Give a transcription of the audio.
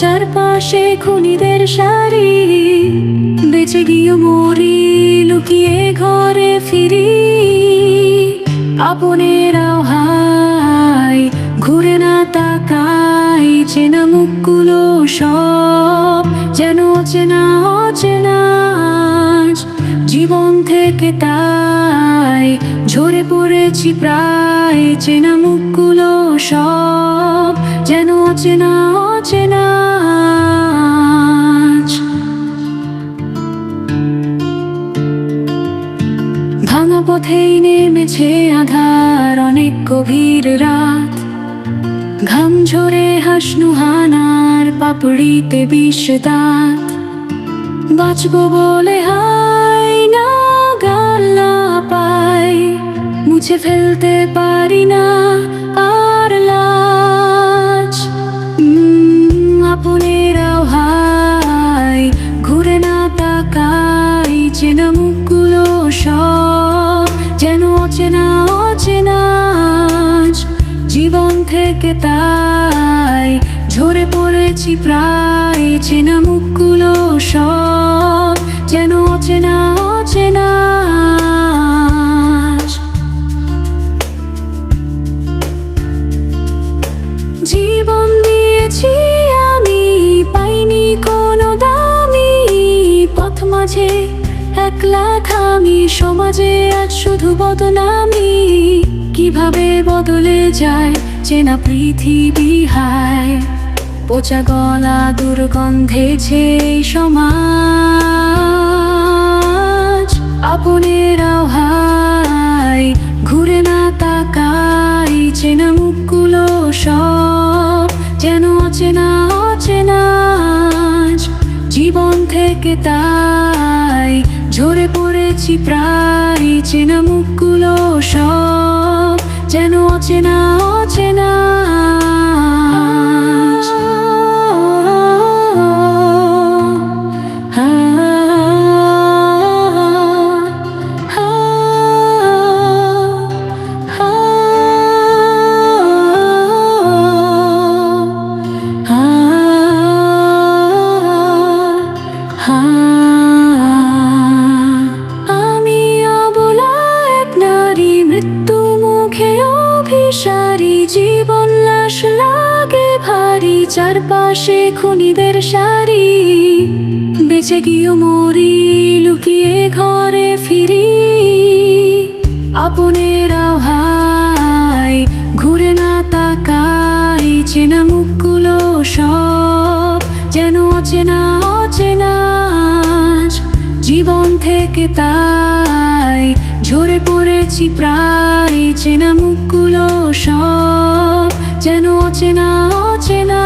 চারপাশে খুনিদের সারি। বেঁচে গিয়ে মরি, লুকিয়ে ঘরে ফিরি। আপনেরাও হাই ঘুরে না তাকাই, চেনা মুখগুলো সব যেন চেনা অচেনা। জীবন থেকে তাই ঝরে পড়েছি প্রায়, চেনা মুখগুলো সব যেন অচেনা অচেনা। ভাঙা পথেই নেমেছে আধার, অনেক গভীর রাত। ঘাম ঝরে হাসনু হানার, পাপড়িতে বিষ দাঁত। বাঁচবো বলে হাই, না গাল্লা পাই, মুছে ফেলতে পারি না। তাকাই চেনা মুখগুলো সব যেন অচেনা অচেনা জীবন থেকে তাই ঝরে পড়েছি প্রায়। চেনা মুখগুলো সব যেন অচেনা অচেনা জীবন দিয়েছি আমি, পাইনি কোনো মাঝে, একলা থামি, সমাজে আজ শুধু বদনামি। কীভাবে বদলে যায় চেনা পৃথিবী হায়? পচা গলা দুর্গন্ধেছে এই সমাজ। আপনেরাও হাই ঘুরে না তাকাই, চেনা মুখগুলো জীবন থেকে তাই ঝরে পড়েছি প্রায় চেনা মুখগুলো সব যেন অচেনা অচেনা মৃত্যু মুখে অভিসারী, জীবন লাশ লাগে ভারী, চারপাশে খুনিদের সারি। বেঁচে গিয়ে মরি, লুকিয়ে ঘরে ফিরি। আপনেরাও হাই ঘুরে না তাকাই, চেনা মুখগুলো সব যেন অচেনা অচেনা জীবন থেকে তাই ঝরে পড়েছি প্রায় চেনা মুখগুলো সব যেন অচেনা অচেনা